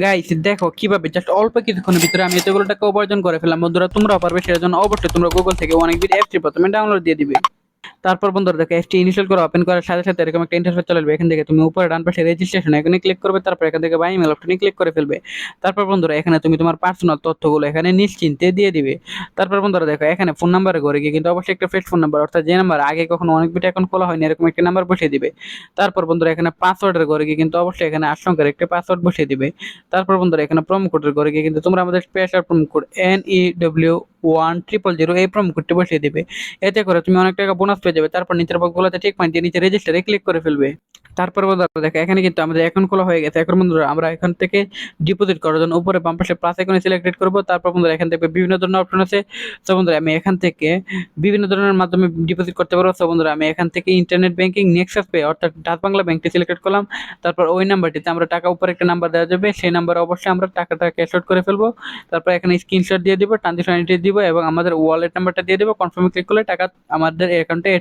Guys দেখো কীভাবে just অল্প কিছুক্ষণের ভিতরে আমি এতগুলো টাকা উপার্জন করে ফেলাম বন্ধুরা, তোমরাও পারবে সেটার জন্য অবশ্যই তোমরা গুগল থেকে অনেক বিট অ্যাপটি প্রথমে ডাউনলোড দিয়ে দিবে। তারপর বন্ধুরা দেখো অ্যাপটি ইনস্টল করে ওপেন করার সাথে সাথে এরকম একটা ইন্টারফেস চলে আসবে। এখান থেকে তুমি উপরে ডান পাশে রেজিস্ট্রেশন এখানে ক্লিক করবে, তারপর এখান থেকে বাই ইমেল অপশনে ক্লিক করে ফেলবে। তারপর বন্ধুরা এখানে তুমি তোমার পার্সোনাল তথ্যগুলো এখানে নিশ্চিন্তে দিয়ে দিবে। তারপর বন্ধুরা দেখো, এখানে ফোন নাম্বারে ঘরে গিয়ে কিন্তু অবশ্যই একটা ফ্রেশ ফোন নাম্বার অর্থাৎ যে নাম্বার আগে কখনো অনেক বিট এখন খোলা হয়নি, এরকম একটা নাম্বার বসিয়ে দিবে। তারপর বন্ধুরা এখানে পাসওয়ার্ডের ঘরে গিয়ে কিন্তু অবশ্যই এখানে আশঙ্কার একটা পাসওয়ার্ড বসিয়ে দিবে। তারপর বন্ধুরা এখানে প্রোমো কোডের ঘরে গিয়ে কিন্তু তোমরা আমাদের special promo code N E W one triple zero এই প্রোমো কোডটি বসিয়ে দেবে। এতে করে তুমি অনেক টাকা বোনাস পেয়ে যাবে। তারপর নিচের বক্সগুলোতে ঠিক পয়েন্ট দিয়ে নিচে রেজিস্টারে ক্লিক করে ফেলবে। তারপর বন্ধুরা দেখো, এখানে কিন্তু আমাদের অ্যাকাউন্ট খোলা হয়ে গেছে। এখন বন্ধুরা আমরা এখান থেকে ডিপোজিট করার জন্য উপরে বাম পাশে প্লাস আইকনে সিলেক্টেড করব। তারপর বন্ধুরা এখান থেকে বিভিন্ন ধরনের অপশন আছে। তো বন্ধুরা আমি এখান থেকে বিভিন্ন ধরনের মাধ্যমে ডিপোজিট করতে পারব। তো বন্ধুরা আমি এখান থেকে ইন্টারনেট ব্যাংকিং নেক্সাস পে অর্থাৎ ডাচ বাংলা ব্যাংকটি সিলেক্ট করলাম। তারপর ওই নাম্বারটিতে আমরা টাকা উপরে একটা নাম্বার দেওয়া যাবে। সেই নাম্বারে অবশ্যই আমরা টাকাটা ক্যাশ আউট করে ফেলব। তারপর এখানে স্ক্রিনশট দিয়ে দিব ট্রানজেকশন আইডি দিব এবং আমাদের ওয়ালেট নাম্বারটা দিয়ে দেবো। কনফার্মে ক্লিক করলে টাকা আমাদের অ্যাকাউন্টে